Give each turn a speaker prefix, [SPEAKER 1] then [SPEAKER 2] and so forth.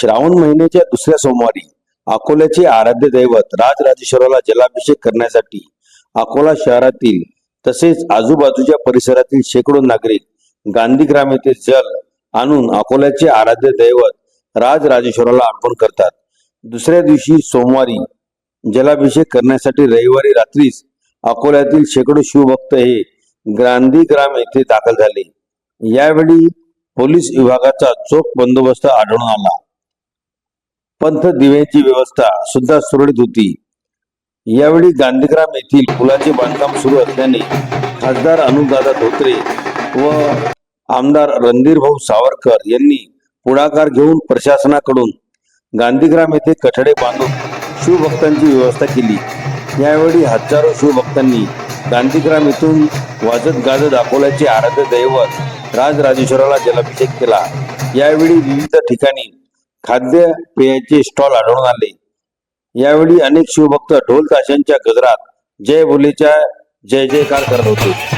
[SPEAKER 1] श्रावण महिन्याच्या दुसऱ्या सोमवारी अकोल्याचे आराध्य दैवत राजराजेश्वराला जलाभिषेक करण्यासाठी अकोला शहरातील तसेच आजूबाजूच्या परिसरातील शेकडो नागरिक गांधीग्राम येथे जल आणून अकोल्याचे आराध्य दैवत राजराजेश्वराला अर्पण करतात. दुसऱ्या दिवशी सोमवारी जलाभिषेक करण्यासाठी रविवारी रात्रीच अकोल्यातील शेकडो शिवभक्त हे गांधीग्राम येथे दाखल झाले. यावेळी पोलीस विभागाचा चोख बंदोबस्त आढळून आला. पंथ दिव्यांची व्यवस्था सुद्धा सुरळीत होती. यावेळी गांधीग्राम येथील पुलाचे बांधकाम सुरू असल्याने खासदार अनुदादा धोत्रे व आमदार रणधीर भाऊ सावरकर यांनी पुढाकार घेऊन प्रशासनाकडून गांधीग्राम येथे कठडे बांधून शिवभक्तांची व्यवस्था केली. यावेळी हजारो शिवभक्तांनी गांधीग्राम येथून वाजत गाजत अकोल्याचे आराध्य दैवत राजराजेश्वराला जलाभिषेक केला. यावेळी विविध ठिकाणी खाद्य पेयाचे स्टॉल आढळून आले. यावेळी अनेक शिवभक्त ढोल ताशांच्या गजरात जय बोलेच्या जय जयकार करत होते.